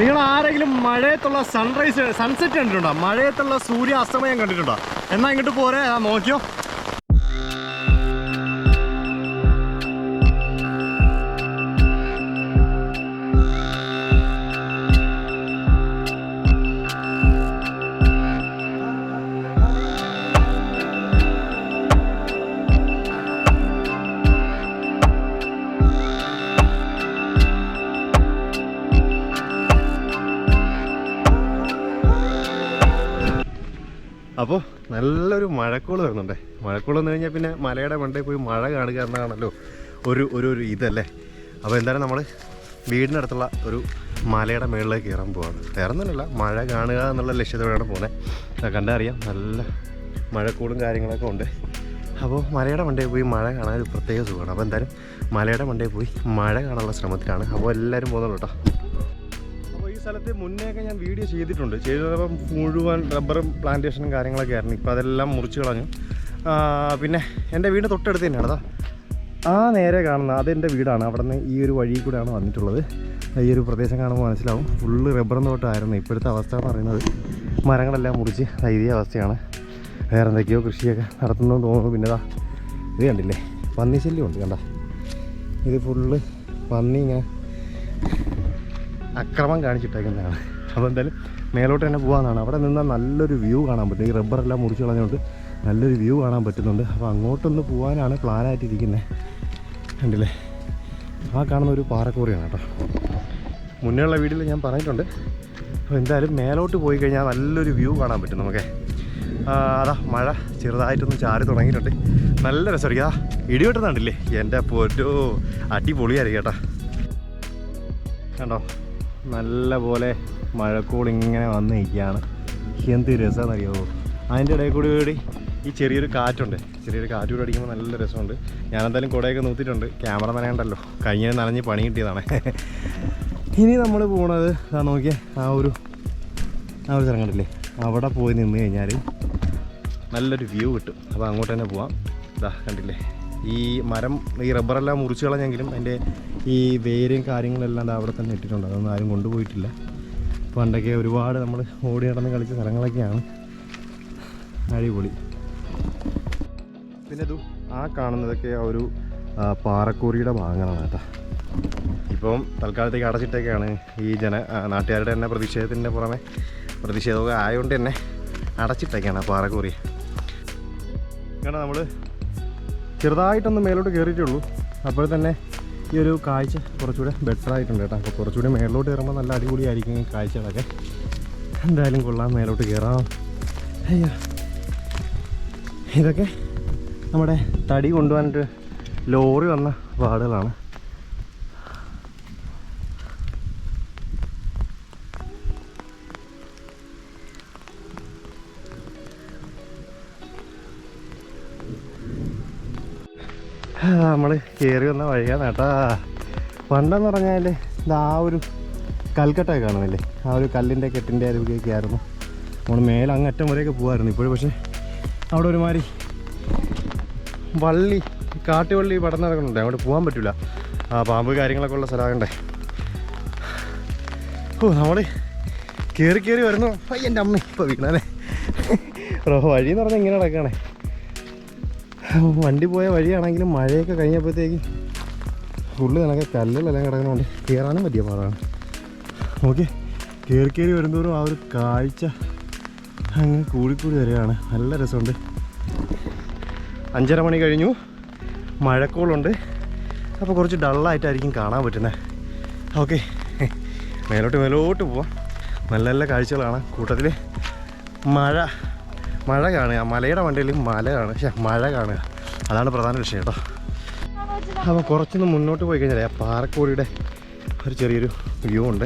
നിങ്ങൾ ആരെങ്കിലും മഴയത്തുള്ള sunrise sunset കണ്ടിട്ടുണ്ടോ? മഴയത്തുള്ള സൂര്യ അസ്തമയം കണ്ടിട്ടുണ്ടോ? എന്നാ ഇങ്ങോട്ട് പോരെ നോക്കിയോ. അപ്പോൾ നല്ലൊരു മഴക്കോൾ വരുന്നുണ്ടേ. മഴക്കോൾ വന്നു കഴിഞ്ഞാൽ പിന്നെ മലയുടെ മണ്ടയിൽ പോയി മഴ കാണുക എന്നതാണല്ലോ ഒരു ഒരു ഒരു ഇതല്ലേ? അപ്പോൾ എന്തായാലും നമ്മൾ വീടിനടുത്തുള്ള ഒരു മലയുടെ മുകളിലേക്ക് ഇറങ്ങാൻ പോവാണ്. വേറെ മഴ കാണുക എന്നുള്ള ലക്ഷ്യത്തോടെയാണ് പോകുന്നത് കണ്ടറിയാം നല്ല മഴക്കൂടും കാര്യങ്ങളൊക്കെ ഉണ്ട്. അപ്പോൾ മലയുടെ മണ്ടയിൽ പോയി മഴ കാണാൻ ഒരു പ്രത്യേക സുഖമാണ്. അപ്പോൾ എന്തായാലും മലയുടെ മണ്ടയിൽ പോയി മഴ കാണാനുള്ള ശ്രമത്തിലാണ്. അപ്പോൾ എല്ലാവരും പോകുന്നുള്ളൂ കേട്ടോ. സ്ഥലത്ത് മുന്നേയൊക്കെ ഞാൻ വീഡിയോ ചെയ്തിട്ടുണ്ട്. ചെയ്തപ്പം മുഴുവൻ റബ്ബറും പ്ലാന്റേഷനും കാര്യങ്ങളൊക്കെ ആയിരുന്നു. ഇപ്പോൾ അതെല്ലാം മുറിച്ച് കളഞ്ഞു. പിന്നെ എന്റെ വീട് തൊട്ടടുത്ത് തന്നെയാണ്. ആ നേരെ കാണുന്ന അതെന്റെ വീടാണ്. അവിടെ നിന്ന് ഈ ഒരു വഴി കൂടെയാണ് വന്നിട്ടുള്ളത്. ഈ ഒരു പ്രദേശം കാണുമ്പോൾ മനസ്സിലാവും. ഫുള്ള് റബ്ബറും തോട്ടമായിരുന്നു ഇപ്പോഴത്തെ അവസ്ഥ എന്ന് പറയുന്നത്. മരങ്ങളെല്ലാം മുറിച്ച് ഇതേ അവസ്ഥയാണ്. വേറെ എന്തൊക്കെയോ കൃഷിയൊക്കെ നടത്തുന്നതെന്ന് തോന്നുന്നു. പിന്നെ ഇത് കണ്ടില്ലേ? പന്നി ശല്യമുണ്ട് കണ്ട? ഇത് ഫുള്ള് പന്നി ഇങ്ങനെ അക്രമം കാണിച്ചിട്ടേക്കുന്നതാണ്. അപ്പോൾ എന്തായാലും മേലോട്ട് തന്നെ പോകാമെന്നാണ് അവിടെ നിന്നാൽ നല്ലൊരു വ്യൂ കാണാൻ പറ്റും. ഈ റബ്ബറെല്ലാം മുറിച്ച് കളഞ്ഞുകൊണ്ട് നല്ലൊരു വ്യൂ കാണാൻ പറ്റുന്നുണ്ട്. അപ്പോൾ അങ്ങോട്ടൊന്ന് പോകാനാണ് പ്ലാനായിട്ടിരിക്കുന്നത് കണ്ടില്ലേ? ആ കാണുന്ന ഒരു പാറക്കൂറിയാണ് കേട്ടോ. മുന്നേയുള്ള വീട്ടിൽ ഞാൻ പറഞ്ഞിട്ടുണ്ട്. അപ്പോൾ എന്തായാലും മേലോട്ട് പോയി കഴിഞ്ഞാൽ നല്ലൊരു വ്യൂ കാണാൻ പറ്റും നമുക്ക്. അതാ മഴ ചെറുതായിട്ടൊന്ന് ചാരി തുടങ്ങിയിട്ടുണ്ട്. നല്ല രസമായിരിക്കും. ആ ഇടിവെട്ടുന്നുണ്ടല്ലേ എന്റെ പൊറ്റോ അടിപൊളിയായിരിക്കും കേട്ടോ. കണ്ടോ? നല്ല പോലെ മഴക്കോൾ ഇങ്ങനെ വന്ന് നിൽക്കുകയാണ്. എന്ത് രസമാണെന്നറിയാമോ അതിന്റെ ഇടയിൽ കൂടി കൂടി ഈ ചെറിയൊരു കാറ്റുണ്ട്. ചെറിയൊരു കാറ്റ് കൂടി അടിക്കുമ്പോൾ നല്ല രസമുണ്ട്. ഞാനെന്തായാലും കുടയൊക്കെ നോക്കിയിട്ടുണ്ട് ക്യാമറ നനയണ്ടല്ലോ കഴിഞ്ഞ നനഞ്ഞ് പണി കിട്ടിയതാണ്. ഇനി നമ്മൾ പോണത് ആ നോക്കിയ ആ ഒരു ആ ഒരു സ്ഥലം കണ്ടില്ലേ? അവിടെ പോയി നിന്ന് കഴിഞ്ഞാൽ നല്ലൊരു വ്യൂ കിട്ടും. അപ്പോൾ അങ്ങോട്ട് തന്നെ പോവാം. ഇതാ കണ്ടില്ലേ? ഈ മരം ഈ റബ്ബറെല്ലാം മുറിച്ച് കളഞ്ഞെങ്കിലും അതിന്റെ ഈ വേരും കാര്യങ്ങളെല്ലാം അത് അവിടെ തന്നെ ഇട്ടിട്ടുണ്ട്. അതൊന്നും ആരും കൊണ്ടുപോയിട്ടില്ല. പണ്ടൊക്കെ ഒരുപാട് നമ്മൾ ഓടി നടന്ന് കളിച്ച സ്ഥലങ്ങളൊക്കെയാണ്. അടിപൊളി. പിന്നെ ആ കാണുന്നതൊക്കെ ആ ഒരു പാറക്കൂറിയുടെ ഭാഗങ്ങളാണ് കേട്ടോ. ഇപ്പം തൽക്കാലത്തേക്ക് അടച്ചിട്ടൊക്കെയാണ് ഈ ജന നാട്ടുകാരുടെ തന്നെ പ്രതിഷേധത്തിന്റെ പുറമെ പ്രതിഷേധമൊക്കെ ആയതുകൊണ്ട് തന്നെ അടച്ചിട്ടൊക്കെയാണ് പാറക്കൂറി. കാരണം നമ്മൾ ചെറുതായിട്ടൊന്ന് മേലോട്ട് കയറിയിട്ടുള്ളൂ അപ്പോൾ തന്നെ ഈ ഒരു കാഴ്ച കുറച്ചുകൂടെ ബെറ്റർ ആയിട്ടുണ്ട് കേട്ടോ. അപ്പോൾ കുറച്ചുകൂടി മേലോട്ട് കയറുമ്പോൾ നല്ല അടിപൊളിയായിരിക്കും ഈ കാഴ്ചകളൊക്കെ. എന്തായാലും കൊള്ളാം മേലോട്ട് കയറാം അയ്യോ. ഇതൊക്കെ നമ്മുടെ തടി കൊണ്ടുപോകാനായിട്ട് ലോറി വന്ന പാടുകളാണ് നമ്മൾ കയറി വന്ന വഴിയാണ് കേട്ടാ. പണ്ടെന്ന് പറഞ്ഞാൽ ഇത് ആ ഒരു കൽക്കട്ടയൊക്കെ കാണുന്നില്ലേ? ആ ഒരു കല്ലിന്റെ കെട്ടിന്റെ അരുവിയൊക്കെ ആയിരുന്നു. നമ്മൾ മേലെ അങ്ങറ്റം വരെയൊക്കെ പോകുമായിരുന്നു ഇപ്പോഴും. പക്ഷേ അവിടെ ഒരുമാതിരി വള്ളി കാട്ടുവള്ളി പടം നടക്കുന്നുണ്ട് അവിടെ പോകാൻ പറ്റില്ല ആ പാമ്പ് കാര്യങ്ങളൊക്കെ ഉള്ള സ്ഥലമാകണ്ടേ. ഓ നമ്മൾ കയറി കയറി വരുന്നു. എന്റെ അമ്മ ഇപ്പോൾ വീണല്ലേ വഴി എന്ന് പറഞ്ഞാൽ ഇങ്ങനെ നടക്കണേ. വണ്ടി പോയ വഴിയാണെങ്കിലും മഴയൊക്കെ കഴിഞ്ഞപ്പോഴത്തേക്ക് ഫുള്ള് കണക്കെ കല്ലിലെല്ലാം കിടക്കുന്നതുകൊണ്ട് കയറാനും പറ്റിയ പാടാണ്. ഓക്കെ കയറി കയറി വരുന്തോറും ആ ഒരു കാഴ്ച അങ്ങനെ കൂടിക്കൂടി വരികയാണ്. നല്ല രസമുണ്ട്. അഞ്ചര മണി കഴിഞ്ഞു. മഴക്കോളുണ്ട്. അപ്പോൾ കുറച്ച് ഡള്ളായിട്ടായിരിക്കും കാണാൻ പറ്റുന്നത് ഓക്കെ മേലോട്ട് മേലോട്ട് പോവാം. നല്ല നല്ല കാഴ്ചകളാണ്. കൂട്ടത്തിൽ മഴ മഴ കാണുക. മലയുടെ വണ്ടിയിൽ മല കാണുക. പക്ഷേ മഴ കാണുക. അതാണ് പ്രധാന വിഷയം കേട്ടോ. അപ്പോൾ കുറച്ചൊന്ന് മുന്നോട്ട് പോയി കഴിഞ്ഞാൽ ആ പാറക്കോടിയുടെ ഒരു ചെറിയൊരു വ്യൂ ഉണ്ട്.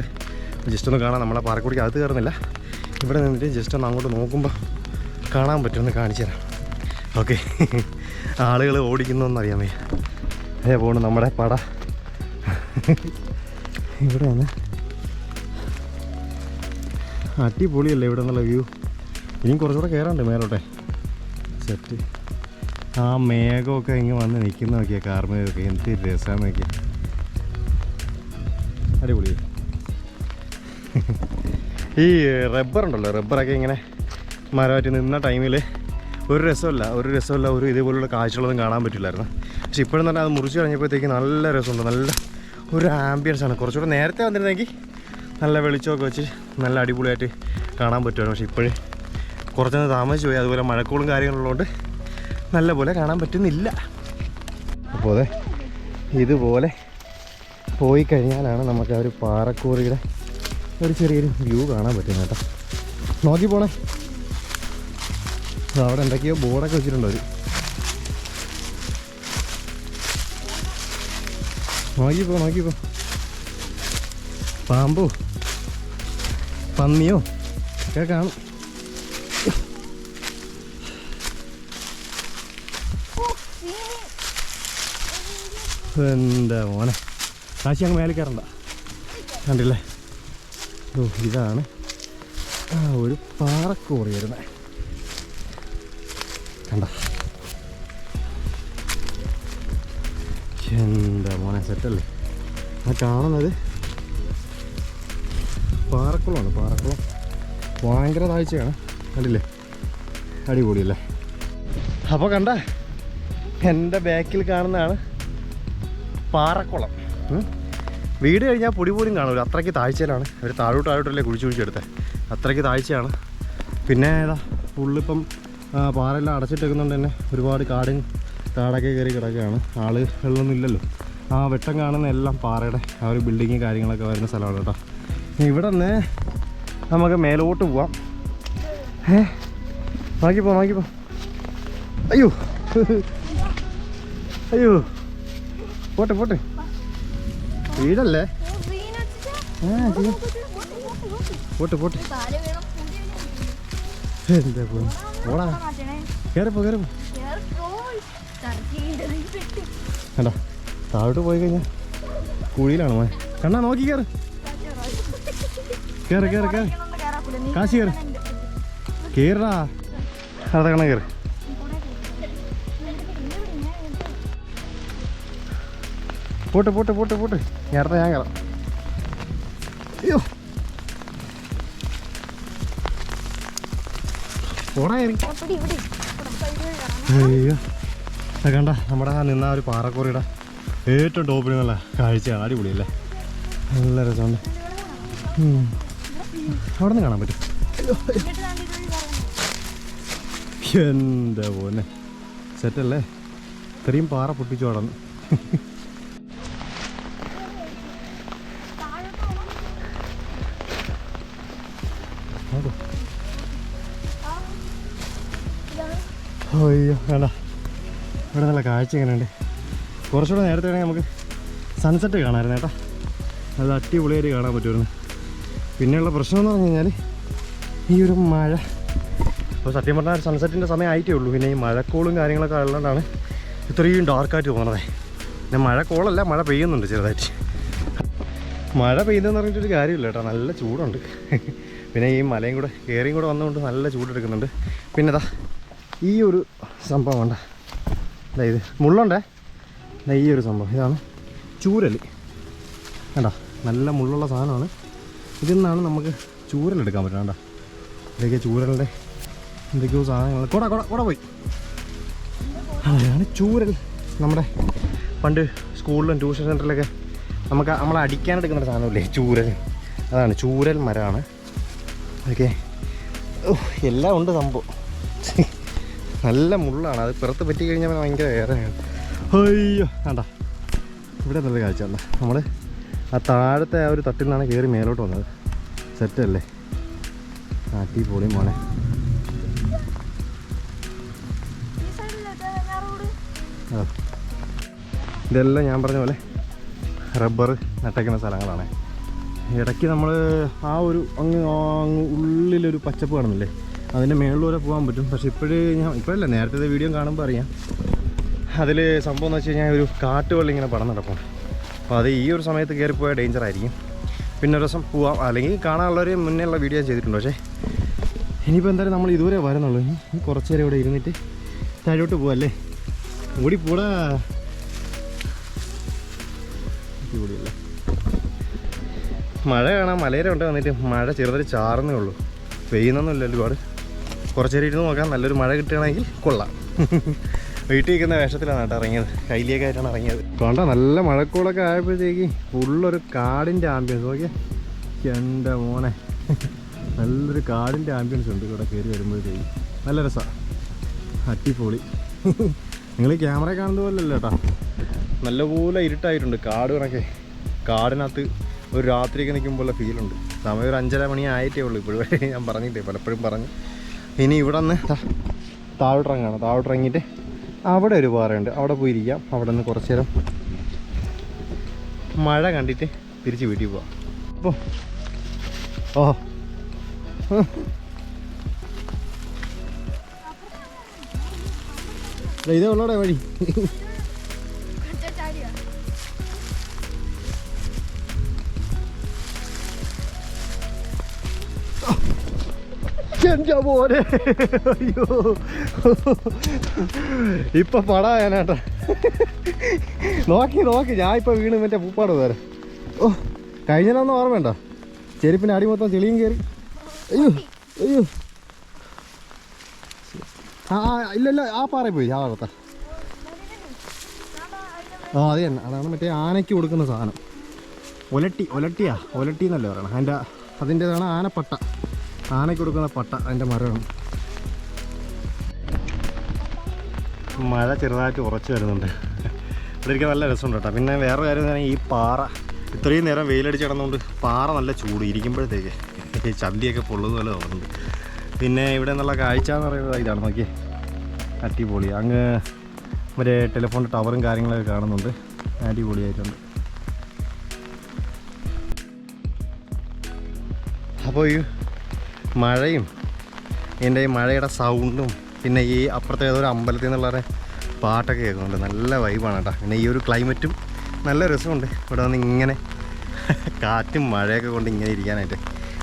ജസ്റ്റ് ഒന്ന് കാണാം. നമ്മളെ പാറക്കോടിക്ക് അകത്ത് കയറുന്നില്ല. ഇവിടെ നിന്നിട്ട് ജസ്റ്റ് ഒന്ന് അങ്ങോട്ട് നോക്കുമ്പോൾ കാണാൻ പറ്റുമെന്ന് കാണിച്ചു തരാം. ഓക്കെ. ആളുകൾ ഓടിക്കുന്നൊന്നും അറിയാൻ വയ്യ അതേ പോണ് നമ്മുടെ പട. ഇവിടെയാണ് അടിപൊളിയല്ലേ ഇവിടെ നിന്നുള്ള വ്യൂ? ഇനിയും കുറച്ചുകൂടെ കയറാണ്ട് മേലോട്ടെ. സെറ്റ് ആ മേഘമൊക്കെ ഇങ്ങനെ വന്ന് നിൽക്കുന്ന നോക്കിയാൽ കാർമേഘമൊക്കെ എന്ത് രസമാണ് നോക്കിയ അടിപൊളി. ഈ റബ്ബർ ഉണ്ടല്ലോ റബ്ബറൊക്കെ ഇങ്ങനെ മരമായിട്ട് നിന്ന ടൈമിൽ ഒരു രസമല്ല ഒരു രസമല്ല ഒരു ഇതേപോലുള്ള കാഴ്ചകളൊന്നും കാണാൻ പറ്റില്ലായിരുന്നു. പക്ഷെ ഇപ്പോഴും തന്നെ അത് മുറിച്ച് കഴിഞ്ഞപ്പോഴത്തേക്ക് നല്ല രസമുണ്ട് നല്ല ഒരു ആംബിയൻസ് ആണ്. കുറച്ചുകൂടെ നേരത്തെ വന്നിരുന്നെങ്കിൽ നല്ല വെളിച്ചമൊക്കെ വെച്ച് നല്ല അടിപൊളിയായിട്ട് കാണാൻ പറ്റുമായിരുന്നു. പക്ഷെ ഇപ്പോഴും കുറച്ചൊന്ന് താമസിച്ചു പോയി. അതുപോലെ മഴക്കോളും കാര്യങ്ങളുള്ളതുകൊണ്ട് നല്ല പോലെ കാണാൻ പറ്റുന്നില്ല. അപ്പോൾ അതെ ഇതുപോലെ പോയി കഴിഞ്ഞാലാണ് നമുക്ക് ആ ഒരു പാറക്കോറിയുടെ ഒരു ചെറിയൊരു വ്യൂ കാണാൻ പറ്റുന്നത് കേട്ടോ. നോക്കി പോണേ. അവിടെ എന്തൊക്കെയോ ബോർഡൊക്കെ വെച്ചിട്ടുണ്ട് അവർ നോക്കിപ്പോ നോക്കിപ്പോ പാമ്പോ? പന്നിയോ? ഒക്കെ കാണും. എന്താ മോനെ. കാശി അങ്ങ് മേലെ കയറണ്ട. കണ്ടില്ലേ? ഓ ഇതാണ് ആ ഒരു പാറക്കോറി വരുന്നത് കണ്ട? എന്താ മോനെ സെറ്റല്ലേ? ആ കാണുന്നത് പാറക്കുളമാണ് പാറക്കുളം. ഭയങ്കര താഴ്ചയാണ്. കണ്ടില്ലേ? അടിപൊളിയല്ലേ? അപ്പോൾ കണ്ട എന്റെ ബാക്കിൽ കാണുന്നതാണ് പാറക്കുളം. വീട് കഴിഞ്ഞാൽ പൊടി പോലും കാണില്ല അത്രയ്ക്ക് താഴ്ചയിലാണ്. അവർ താഴോട്ട് താഴോട്ടല്ലേ കുഴിച്ച് കുഴിച്ചെടുത്തത് അത്രയ്ക്ക് താഴ്ചയാണ്. പിന്നെ ഏതാ? ഫുള്ളിപ്പം പാറയെല്ലാം അടച്ചിട്ടേക്കുന്നുണ്ട് തന്നെ ഒരുപാട് കാടും താടൊക്കെ കയറി കിടക്കുകയാണ്. ആളുകളൊന്നും ഇല്ലല്ലോ. ആ വെട്ടം കാണുന്ന എല്ലാം പാറയുടെ ആ ഒരു ബിൽഡിങ് കാര്യങ്ങളൊക്കെ വരുന്ന സ്ഥലമാണ് കേട്ടോ. ഇവിടെ നിന്ന് നമുക്ക് മേലോട്ട് പോവാം. ഏ? നോക്കിപ്പോ നോക്കിപ്പോ. അയ്യോ. അയ്യോ. പോട്ടെ പോട്ടെ. വീടല്ലേ. പോട്ടെ പോട്ടെ. എന്താ പോ? ഓടാ കയറിപ്പോ കയറിപ്പോ കണ്ടോ? താഴോട്ട് പോയി കഴിഞ്ഞാൽ കുഴിയിലാണ് മോൻ കണ്ണാ നോക്കി കയറ് കേറ് കേറ് കേറ്. കാശി കയറ് കയറാ അതെ കണ്ണ കയറി പോട്ടെ പോട്ട് പോട്ട് പോട്ട്. നേരത്തെ ഞാൻ കയറാം അയ്യോ. പോടാ അയ്യോ. കണ്ട നമ്മുടെ ആ നിന്ന ഒരു പാറക്കോറിയുടെ ഏറ്റവും ടോപ്പിൽ നിന്നുള്ള കാഴ്ചയാണ്. അടിപൊളിയല്ലേ? നല്ല രസമുണ്ട്. അവിടെ നിന്ന് കാണാൻ പറ്റും. എന്താ പോന്നെ സെറ്റല്ലേ? ഇത്രയും പാറ പൊട്ടിച്ചു കടന്നു അയ്യോ വേണ്ട. ഇവിടെ നല്ല കാഴ്ച ഇങ്ങനെയുണ്ട് കുറച്ചുകൂടെ നേരത്തെ വേണമെങ്കിൽ നമുക്ക് സൺസെറ്റ് കാണാമായിരുന്നു കേട്ടോ. അത് അടിപൊളിയായിട്ട് കാണാൻ പറ്റുമായിരുന്നു. പിന്നെയുള്ള പ്രശ്നം എന്ന് പറഞ്ഞു കഴിഞ്ഞാൽ ഈ ഒരു മഴ. അപ്പോൾ സത്യം പറഞ്ഞാൽ സൺസെറ്റിന്റെ സമയം ആയിട്ടേ ഉള്ളൂ. പിന്നെ ഈ മഴക്കോളും കാര്യങ്ങളൊക്കെ ഉള്ളതുകൊണ്ടാണ് ഇത്രയും ഡാർക്കായിട്ട് പോകുന്നത് പിന്നെ മഴക്കോളല്ല മഴ പെയ്യുന്നുണ്ട് ചെറുതായിട്ട്. മഴ പെയ്യുന്നതെന്ന് പറഞ്ഞിട്ടൊരു കാര്യമില്ല കേട്ടോ. നല്ല ചൂടുണ്ട്. പിന്നെ ഈ മലയും കൂടെ കയറിയും കൂടെ വന്നുകൊണ്ട് നല്ല ചൂടെടുക്കുന്നുണ്ട്. പിന്നെ ദാ ഈ ഒരു സംഭവം ഉണ്ട് അതായത് മുള്ളുണ്ടേ? ഈ ഒരു സംഭവം. ഇതാണ് ചൂരൽ കണ്ടോ? നല്ല മുള്ളുള്ള സാധനമാണ്. ഇതിൽ നിന്നാണ് നമുക്ക് ചൂരലെടുക്കാൻ എടുക്കാൻ കേട്ടോ ഇതൊക്കെ ചൂരലിന്റെ എന്തൊക്കെയോ സാധനങ്ങൾ കൂടെ കൂടെ കൂടെ പോയി. അതാണ് ചൂരൽ. നമ്മുടെ പണ്ട് സ്കൂളിലും ട്യൂഷൻ സെന്ററിലൊക്കെ നമുക്ക് നമ്മൾ അടിക്കാനെടുക്കുന്ന ഒരു സാധനമില്ലേ? ചൂരൽ. അതാണ് ചൂരൽ മരമാണ്. ഓക്കെ എല്ലാം ഉണ്ട് സംഭവം. നല്ല മുള്ളാണ്. അത് പുറത്ത് പറ്റി കഴിഞ്ഞാൽ ഭയങ്കര വേദനയാണ്. അയ്യോ വേണ്ട ഇവിടെ നല്ല കാഴ്ച. അല്ല നമ്മൾ ആ താഴത്തെ ആ ഒരു തട്ടിൽ നിന്നാണ് കയറി മേലോട്ട് വന്നത്. സെറ്റല്ലേ അടിപൊളി മോനെ. ആ. ഇതെല്ലാം ഞാൻ പറഞ്ഞ പോലെ റബ്ബർ നട്ടയ്ക്കുന്ന സ്ഥലങ്ങളാണ്. ഇടയ്ക്ക് നമ്മൾ ആ ഒരു അങ്ങ് ഉള്ളിലൊരു പച്ചപ്പ് കാണുന്നില്ലേ? അതിന്റെ മേളിലൂടെ പോകാൻ പറ്റും. പക്ഷെ ഇപ്പോഴേ ഞാൻ ഇപ്പോഴല്ല നേരത്തെ വീഡിയോ കാണുമ്പോൾ അറിയാം. അതിൽ സംഭവം എന്ന് വെച്ച് കഴിഞ്ഞാൽ ഒരു കാട്ടുവള്ളി ഇങ്ങനെ പടം നടക്കും. അപ്പോൾ അത് ഈ ഒരു സമയത്ത് കയറിപ്പോയാൽ ഡേഞ്ചർ ആയിരിക്കും. പിന്നെ ഒരു ദിവസം പോവാം. അല്ലെങ്കിൽ കാണാനുള്ളവർ മുന്നേ ഉള്ള വീഡിയോ ചെയ്തിട്ടുണ്ട്. പക്ഷേ ഇനിയിപ്പോൾ എന്തായാലും നമ്മൾ ഇതുവരെ വരുന്നുള്ളൂ. ഇനി കുറച്ച് നേരം ഇവിടെ ഇരുന്നിട്ട് താഴോട്ട് പോവല്ലേ ഓടി പോടാ. മഴ കാണാം. മലയിലുണ്ട് വന്നിട്ട് മഴ ചെറുതൊരു ചാറുന്നേ ഉള്ളൂ. പെയ്യുന്നൊന്നുമില്ല ഒരുപാട്. കുറച്ച് നേരം ഇരുന്ന് നോക്കാം. നല്ലൊരു മഴ കിട്ടുകയാണെങ്കിൽ കൊള്ളാം. വീട്ടിൽ നിൽക്കുന്ന വേഷത്തിലാണ് കേട്ടോ ഇറങ്ങിയത്. കയ്യിലേക്ക് ആയിട്ടാണ് ഇറങ്ങിയത്. കണ്ട നല്ല മഴക്കോളൊക്കെ ആയപ്പോഴത്തേക്ക് ഫുള്ളൊരു കാടിന്റെ ആംബിയൻസ് നോക്കിയേ. എന്റെ മോനെ. നല്ലൊരു കാടിന്റെ ആംബിയൻസ് ഉണ്ട് ഇവിടെ കയറി വരുമ്പോഴത്തേക്ക്. നല്ല രസമാണ് അട്ടിപ്പൊളി നിങ്ങൾ ക്യാമറ കാണുന്ന പോലല്ലോ കേട്ടോ. നല്ലപോലെ ഇരുട്ടായിട്ടുണ്ട് കാട് കണക്കെ കാടിനകത്ത് ഒരു രാത്രിയൊക്കെ നിൽക്കുമ്പോൾ ഫീലുണ്ട് സമയം ഒരു അഞ്ചര മണി ആയിട്ടേ ഉള്ളൂ. ഇപ്പോഴും ഞാൻ പറഞ്ഞിട്ടേ പലപ്പോഴും പറഞ്ഞു. ഇനി ഇവിടെ നിന്ന് താഴോട്ടിറങ്ങാണ്. താഴോട്ടിറങ്ങിയിട്ട് അവിടെ ഒരു പാറയുണ്ട്. അവിടെ പോയിരിക്കാം അവിടെ നിന്ന് കുറച്ച് നേരം മഴ കണ്ടിട്ട് തിരിച്ച് വീട്ടിൽ പോവാം. അപ്പോൾ ഓ. ഇതേ ഉള്ളോടെ വഴി. എന്റെ മോനെ. അയ്യോ. ഇപ്പൊ പടായാനാട്ടാ. നോക്കി നോക്കി. ഞാൻ ഇപ്പൊ വീണ് മറ്റേ പൂപ്പാട് തരാം ഓ കഴിഞ്ഞൊന്നും ഓർമ്മയുണ്ട? ചെരുപ്പിന്റെ അടി മൊത്തം ചെളിയും കയറി അയ്യോ അയ്യോ. ആ ഇല്ലല്ല ഇല്ല ഇല്ല ആ പാറ പോയി ആ വളർത്ത ആ അത് തന്നെ. അതാണ് മറ്റേ ആനയ്ക്ക് കൊടുക്കുന്ന സാധനം. ഒലട്ടി ഒലട്ടിയാ. ഒലട്ടി എന്നല്ലേ പറയണം. അതിന്റെ അതിന്റെതാണ് ആനപ്പട്ട. ആനയ്ക്ക് കൊടുക്കുന്ന പട്ട അതിന്റെ മരമാണ്. മഴ ചെറുതായിട്ട് ഉറച്ചു വരുന്നുണ്ട്. ഇവിടെ ഇരിക്കാൻ നല്ല രസമുണ്ട് കേട്ടോ. പിന്നെ വേറെ കാര്യം തന്നെ ഈ പാറ. ഇത്രയും നേരം വെയിലടിച്ച് കിടന്നുകൊണ്ട് പാറ നല്ല ചൂട് ഇരിക്കുമ്പോഴത്തേക്ക് ചന്തിയൊക്കെ പൊള്ളുന്ന പോലെ തോന്നുന്നുണ്ട്. പിന്നെ ഇവിടെ നിന്നുള്ള കാഴ്ച എന്ന് പറയുന്നത് ഇതാണ്. നോക്കി അടിപൊളി. അങ്ങ് മറ്റേ ടെലിഫോൺ ടവറും കാര്യങ്ങളൊക്കെ കാണുന്നുണ്ട്. അടിപൊളിയായിട്ടുണ്ട്. അപ്പോൾ ഈ മഴയും ഇതിന്റെ ഈ മഴയുടെ സൗണ്ടും പിന്നെ ഈ അപ്പുറത്തെ ഏതൊരു അമ്പലത്തിൽ നിന്നുള്ളവരെ പാട്ടൊക്കെ കേൾക്കുന്നുണ്ട്. നല്ല വൈബാണ് കേട്ടോ പിന്നെ ഈ ഒരു ക്ലൈമറ്റും നല്ല രസമുണ്ട്. ഇവിടെ വന്ന് ഇങ്ങനെ കാറ്റും മഴയൊക്കെ കൊണ്ട് ഇങ്ങനെ ഇരിക്കാനായിട്ട്.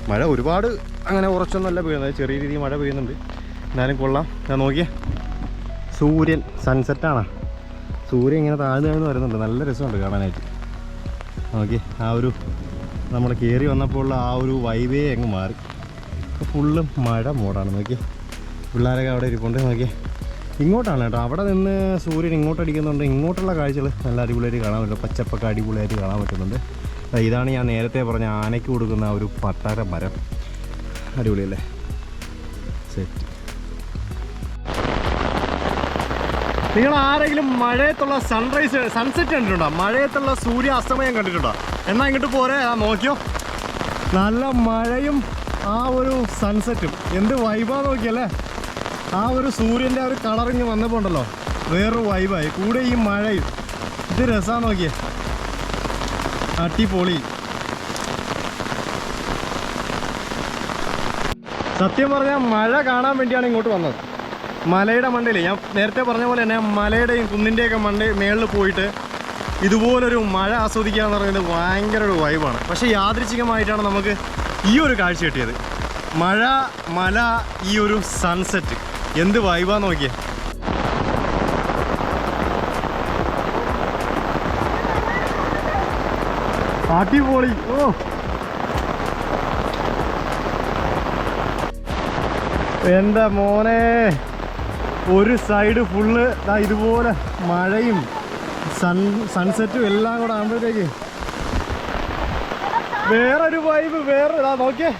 മഴ ഒരുപാട് അങ്ങനെ ഉറച്ചൊന്നുമല്ല പെയ്യുന്നത്. ചെറിയ രീതിയിൽ മഴ പെയ്യുന്നുണ്ട്. എന്നാലും കൊള്ളാം. ഞാൻ നോക്കിയേ. സൂര്യൻ സൺസെറ്റാണ് സൂര്യൻ ഇങ്ങനെ താഴ്ന്നു താഴ്ന്നു വരുന്നുണ്ട്. നല്ല രസമുണ്ട് കാണാനായിട്ട്. നോക്കി ആ ഒരു നമ്മൾ കയറി വന്നപ്പോൾ ആ ഒരു വൈബേ അങ്ങ് മാറി. ഇപ്പോൾ ഫുള്ള് മഴ മോഡാണ് നോക്കി പിള്ളേരൊക്കെ അവിടെ ഇരിപ്പുണ്ട്. നോക്കി ഇങ്ങോട്ടാണ് കേട്ടോ. അവിടെ നിന്ന് സൂര്യൻ ഇങ്ങോട്ട് അടിക്കുന്നുണ്ട്. ഇങ്ങോട്ടുള്ള കാഴ്ചകൾ നല്ല അടിപൊളിയായിട്ട് കാണാൻ പറ്റും. പച്ചപ്പൊക്കെ അടിപൊളിയായിട്ട് കാണാൻ പറ്റുന്നുണ്ട്. ഇതാണ് ഞാൻ നേരത്തെ പറഞ്ഞ ആനയ്ക്ക് കൊടുക്കുന്ന ഒരു പട്ടാര മരം. അടിപൊളിയല്ലേ? സെറ്റ് നിങ്ങൾ ആരെങ്കിലും മഴയത്തുള്ള സൺറൈസ് സൺസെറ്റ് കണ്ടിട്ടുണ്ടോ? മഴയത്തുള്ള സൂര്യ അസ്തമയം കണ്ടിട്ടുണ്ടോ? എന്നാ ഇങ്ങോട്ട് പോരെ. നോക്കിയോ. നല്ല മഴയും ആ ഒരു സൺസെറ്റും എന്ത് വൈബാ നോക്കിയല്ലേ? ആ ഒരു സൂര്യന്റെ ആ ഒരു കളറിങ് വന്നപ്പോൾ ഉണ്ടല്ലോ. വേറൊരു വൈബായി കൂടെ ഈ മഴയും. ഇത് രസാ നോക്കിയേ. അടിപൊളി. സത്യം പറഞ്ഞാൽ മഴ കാണാൻ വേണ്ടിയാണ് ഇങ്ങോട്ട് വന്നത്. മലയുടെ മണ്ടയിൽ ഞാൻ നേരത്തെ പറഞ്ഞ പോലെ തന്നെ മലയുടെയും കുന്നിന്റെയൊക്കെ മണ്ട മേളിൽ പോയിട്ട് ഇതുപോലൊരു മഴ ആസ്വദിക്കുക എന്ന് പറയുന്നത് ഭയങ്കര ഒരു വൈബാണ് പക്ഷേ യാദൃച്ഛികമായിട്ടാണ് നമുക്ക് ഈ ഒരു കാഴ്ച കിട്ടിയത്. മഴ മല ഈ ഒരു സൺസെറ്റ് എന്ത് വൈവാ നോക്കിയ. അടിപൊളി ഓ. എന്റെ മോനെ? ഒരു സൈഡ് ഫുള്ള് ഇതുപോലെ മഴയും സൺ സൺസെറ്റും എല്ലാം കൂടെ ആകുമ്പോഴത്തേക്ക് വേറൊരു വൈബ് വേറെ ഇതാ നോക്കിയേ.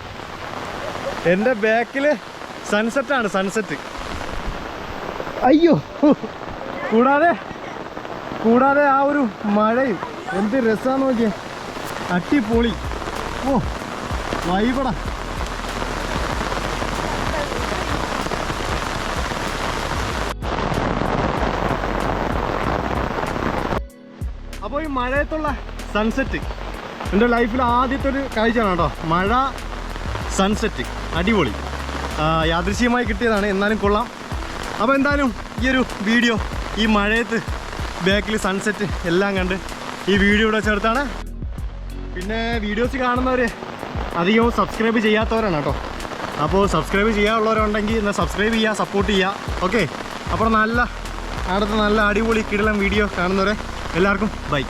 എന്റെ സൺസെറ്റ് ആണ് സൺസെറ്റ് അയ്യോ. കൂടാതെ കൂടാതെ ആ ഒരു മഴയും എന്ത് രസമാന്ന് നോക്കിയേ. അട്ടിപ്പൊളി ഓ വൈബടാ അപ്പോൾ ഈ മഴയത്തുള്ള സൺസെറ്റ് എന്റെ ലൈഫിൽ ആദ്യത്തെ ഒരു കാഴ്ചയാണ് കേട്ടോ. മഴ സൺസെറ്റ് അടിപൊളി. യാദൃശ്യമായി കിട്ടിയതാണ്. എന്നാലും കൊള്ളാം. അപ്പോൾ എന്തായാലും ഈ ഒരു വീഡിയോ ഈ മഴയത്ത് ബാക്കിൽ സൺസെറ്റ് എല്ലാം കണ്ട് ഈ വീഡിയോ ഇവിടെ ചേർത്താണ് പിന്നെ വീഡിയോസ് കാണുന്നവർ അധികവും സബ്സ്ക്രൈബ് ചെയ്യാത്തവരാണ് കേട്ടോ. അപ്പോൾ സബ്സ്ക്രൈബ് ചെയ്യാനുള്ളവരുണ്ടെങ്കിൽ എന്നാൽ സബ്സ്ക്രൈബ് ചെയ്യുക സപ്പോർട്ട് ചെയ്യുക. ഓക്കെ അപ്പോൾ നല്ല അടുത്ത നല്ല അടിപൊളി കിടലം വീഡിയോ കാണുന്നവരെ എല്ലാവർക്കും ബൈ